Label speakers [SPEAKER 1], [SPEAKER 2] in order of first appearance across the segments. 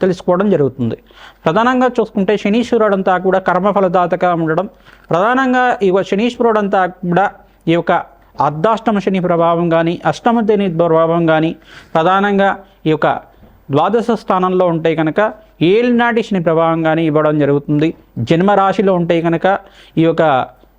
[SPEAKER 1] తెలుసుకోవడం జరుగుతుంది. ప్రధానంగా చూసుకుంటే శనీశ్వరుడు అంతా కూడా కర్మఫలదాతగా ఉండడం ప్రధానంగా ఈ శనీశ్వరుడంతా శనీశ్వరుడు అంతా కూడా ఈ యొక్క అర్ధాష్టమ శని ప్రభావం కానీ అష్టమ శని ప్రభావం కానీ ప్రధానంగా ఈ యొక్క ద్వాదశ స్థానంలో ఉంటే కనుక ఏలినాటి శని ప్రభావం కానీ ఇవ్వడం జరుగుతుంది. జన్మరాశిలో ఉంటే కనుక ఈ యొక్క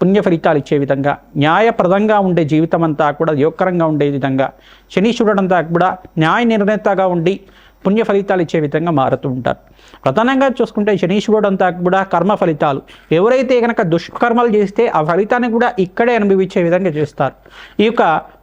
[SPEAKER 1] పుణ్య ఫలితాలు ఇచ్చే విధంగా న్యాయప్రదంగా ఉండే జీవితం అంతా కూడా యోగకరంగా ఉండే విధంగా శనీశ్వరుడు అంతా కూడా న్యాయ నిర్ణేతగా ఉండి పుణ్య ఫలితాలు ఇచ్చే విధంగా మారుతూ ఉంటారు. ప్రధానంగా చూసుకుంటే శనీశ్వరుడు అంతా కూడా కర్మ ఫలితాలు. ఎవరైతే కనుక దుష్కర్మలు చేస్తే ఆ ఫలితాన్ని కూడా ఇక్కడే అనుభవించే విధంగా చేస్తారు. ఈ యొక్క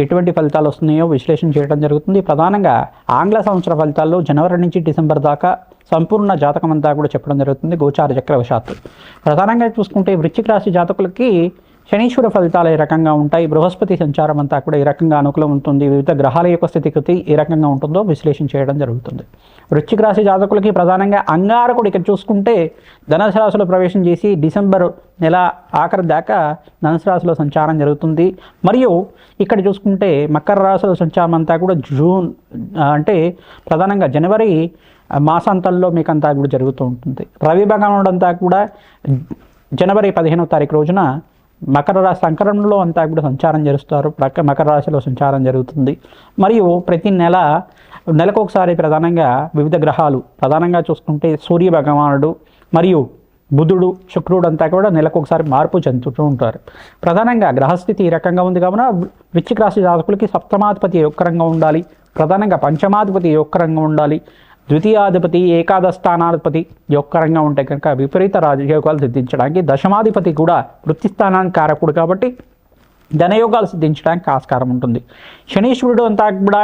[SPEAKER 1] ఎటువంటి ఫలితాలు వస్తున్నాయో విశ్లేషణ చేయడం జరుగుతుంది. ప్రధానంగా ఆంగ్ల సంవత్సర ఫలితాల్లో జనవరి నుంచి డిసెంబర్ దాకా సంపూర్ణ జాతకం అంతా కూడా చెప్పడం జరుగుతుంది. గోచార చక్రవశాత్తు. ప్రధానంగా చూసుకుంటే వృశ్చిక రాశి జాతకులకి శనీశ్వర ఫలితాలు ఏ రకంగా ఉంటాయి. బృహస్పతి సంచారం అంతా కూడా ఈ రకంగా అనుకూలం ఉంటుంది. వివిధ గ్రహాల యొక్క స్థితిగతి ఏ రకంగా ఉంటుందో విశ్లేషణ చేయడం జరుగుతుంది. వృశ్చిక రాశి జాతకులకి ప్రధానంగా అంగారకుడు ఇక్కడ చూసుకుంటే ధనుసు రాశిలో ప్రవేశం చేసి డిసెంబర్ నెల ఆఖరి దాకా ధనుసు రాశిలో సంచారం జరుగుతుంది. మరియు ఇక్కడ చూసుకుంటే మకర రాశిలో సంచారం అంతా కూడా జూన్ అంటే ప్రధానంగా జనవరి మాసాంతంలో మీకు అంతా కూడా జరుగుతూ ఉంటుంది. రవి భగవానుడు అంతా కూడా జనవరి పదిహేనవ తారీఖు రోజున మకర రాశి సంకరణంలో అంతా కూడా సంచారం చేస్తారు ప్రక్క మకర రాశిలో సంచారం జరుగుతుంది. మరియు ప్రతి నెల నెలకు ఒకసారి ప్రధానంగా వివిధ గ్రహాలు. ప్రధానంగా చూసుకుంటే సూర్య భగవానుడు మరియు బుధుడు శుక్రుడు అంతా కూడా నెలకు ఒకసారి మార్పు చెందుతూ ఉంటారు. ప్రధానంగా గ్రహస్థితి ఈ రకంగా ఉంది. కావున వృచ్చిక రాశి జాతకులకి సప్తమాధిపతి యొక్కరంగా ఉండాలి. ప్రధానంగా పంచమాధిపతి యొక్కరంగా ఉండాలి. ద్వితీయాధిపతి ఏకాదశస్థానాధిపతి యొక్కరంగా ఉంటే కనుక విపరీత రాజయోగాలు సిద్ధించడానికి దశమాధిపతి కూడా వృత్తి స్థానానికి కారకుడు కాబట్టి ధనయోగాలు సిద్ధించడానికి ఆస్కారం ఉంటుంది. శనీశ్వరుడు అంతా కూడా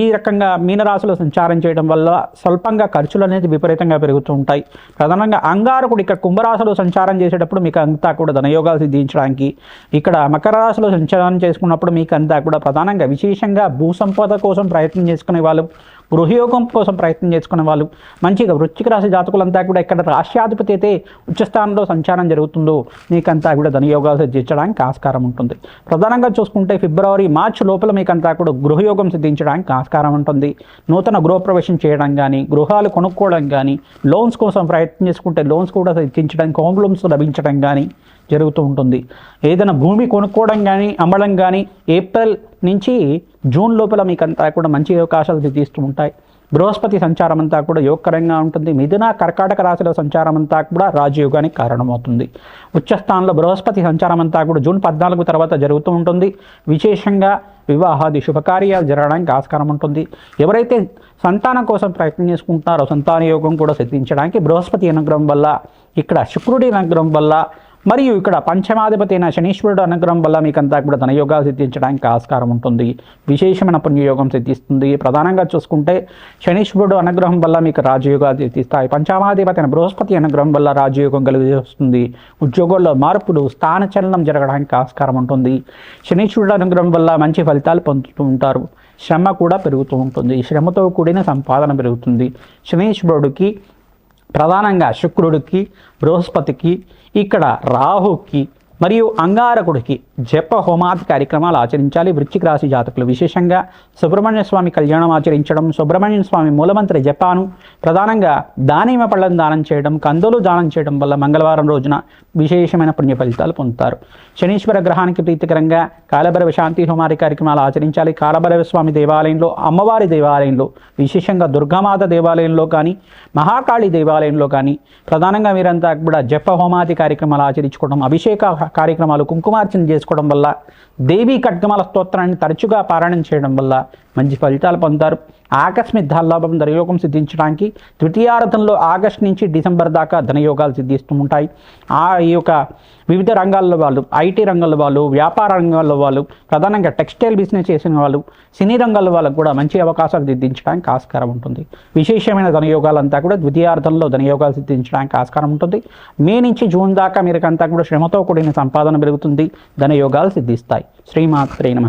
[SPEAKER 1] ఈ రకంగా మీనరాశిలో సంచారం చేయడం వల్ల స్వల్పంగా ఖర్చులు అనేది విపరీతంగా పెరుగుతూ ఉంటాయి. ప్రధానంగా అంగారకుడు ఇక్కడ కుంభరాశిలో సంచారం చేసేటప్పుడు మీకు అంతా కూడా ధనయోగాలు సిద్ధించడానికి ఇక్కడ మకర రాశిలో సంచారం చేసుకున్నప్పుడు మీకు అంతా కూడా ప్రధానంగా విశేషంగా భూ సంపద కోసం ప్రయత్నం చేసుకునే వాళ్ళు గృహయోగం కోసం ప్రయత్నం చేసుకునే వాళ్ళు మంచిగా వృశ్చిక రాశి జాతకులంతా కూడా ఇక్కడ రాష్ట్రాధిపతి అయితే ఉచ్చస్థానంలో సంచారం జరుగుతుందో మీకంతా కూడా ధనయోగాలు సిద్ధించడానికి ఆస్కారం ఉంటుంది. ప్రధానంగా చూసుకుంటే ఫిబ్రవరి మార్చి లోపల మీకంతా కూడా గృహయోగం సిద్ధించడానికి ఆస్కారం ఉంటుంది. నూతన గృహప్రవేశం చేయడం కానీ గృహాలు కొనుక్కోవడం కానీ లోన్స్ కోసం ప్రయత్నం చేసుకుంటే లోన్స్ కూడా సిద్ధించడానికి హోమ్ లోన్స్ లభించడం కానీ జరుగుతూ ఉంటుంది. ఏదైనా భూమి కొనుక్కోవడం కానీ అమ్మడం కానీ ఏప్రిల్ నుంచి జూన్ లోపల మీకు అంతా కూడా మంచి అవకాశాలు తీస్తూ ఉంటాయి బృహస్పతి సంచారం అంతా కూడా యోగకరంగా ఉంటుంది. మిథున కర్కాటక రాశిలో సంచారం అంతా కూడా రాజయోగానికి కారణమవుతుంది. ఉచ్చస్థానంలో బృహస్పతి సంచారం అంతా కూడా జూన్ పద్నాలుగు తర్వాత జరుగుతూ ఉంటుంది. విశేషంగా వివాహాది శుభకార్యాలు జరగడానికి ఆస్కారం ఉంటుంది. ఎవరైతే సంతానం కోసం ప్రయత్నం చేసుకుంటున్నారో సంతాన యోగం కూడా సిద్ధించడానికి బృహస్పతి అనుగ్రహం వల్ల ఇక్కడ శుక్రుడి అనుగ్రహం వల్ల మరియు ఇక్కడ పంచమాధిపతి అయిన శనీశ్వరుడు అనుగ్రహం వల్ల మీకు అంతా కూడా ధనయోగాలు సిద్ధించడానికి ఆస్కారం ఉంటుంది. విశేషమైన పుణ్యయోగం సిద్ధిస్తుంది. ప్రధానంగా చూసుకుంటే శనీశ్వరుడు అనుగ్రహం వల్ల మీకు రాజయోగాలు సిద్ధిస్తాయి. పంచమాధిపతి అయిన బృహస్పతి అనుగ్రహం వల్ల రాజయోగం కలిగి వస్తుంది ఉద్యోగాల్లో మార్పులు స్థానచలనం జరగడానికి ఆస్కారం ఉంటుంది. శనీశ్వరుడు అనుగ్రహం వల్ల మంచి ఫలితాలు పొందుతూ ఉంటారు. శ్రమ కూడా పెరుగుతూ ఉంటుంది. శ్రమతో కూడిన సంపాదన పెరుగుతుంది. శనీశ్వరుడికి ప్రధానంగా శుక్రుడికి బృహస్పతికి ఇక్కడ రాహుకి మరియు అంగారకుడికి జప హోమాది కార్యక్రమాలు ఆచరించాలి. వృశ్చిక రాశి జాతకులు విశేషంగా సుబ్రహ్మణ్య స్వామి కళ్యాణం ఆచరించడం సుబ్రహ్మణ్య స్వామి మూలమంత్రి జపాను ప్రధానంగా దానిమ పళ్ళను దానం చేయడం కందులు దానం చేయడం వల్ల మంగళవారం రోజున విశేషమైన పుణ్య ఫలితాలు పొందుతారు. శనీశ్వర గ్రహానికి ప్రీతికరంగా కాలభైరవ శాంతి హోమాది కార్యక్రమాలు ఆచరించాలి. కాలభైరవ స్వామి దేవాలయంలో అమ్మవారి దేవాలయంలో విశేషంగా దుర్గామాత దేవాలయంలో కానీ మహాకాళి దేవాలయంలో కానీ ప్రధానంగా మీరంతా కూడా జప హోమాది కార్యక్రమాలు ఆచరించుకోవడం అభిషేక కార్యక్రమాలు కుంకుమార్చన చేసుకోవడం వల్ల దేవీ ఖడ్గమాల స్తోత్రాన్ని తరచుగా పారాయణం చేయడం వల్ల మంచి ఫలితాలు పొందుతారు. ఆకస్మిక ధనలాభం ధనయోగం సిద్ధించడానికి ద్వితీయార్థంలో ఆగస్ట్ నుంచి డిసెంబర్ దాకా ధనయోగాలు సిద్ధిస్తూ ఉంటాయి. ఆ ఈ యొక్క వివిధ రంగాల్లో వాళ్ళు ఐటీ రంగంలో వాళ్ళు వ్యాపార రంగాల్లో వాళ్ళు ప్రధానంగా టెక్స్టైల్ బిజినెస్ చేసిన వాళ్ళు సినీ రంగాల వాళ్ళకు కూడా మంచి అవకాశాలు సిద్ధించడానికి ఆస్కారం ఉంటుంది. విశేషమైన ధనయోగాలంతా కూడా ద్వితీయార్థంలో ధనయోగాలు సిద్ధించడానికి ఆస్కారం ఉంటుంది. మే నుంచి జూన్ దాకా మీరుకంతా కూడా శ్రమతో కూడిన సంపాదన పెరుగుతుంది. ధనయోగాలు సిద్ధిస్తాయి. శ్రీమాత్రే నమ.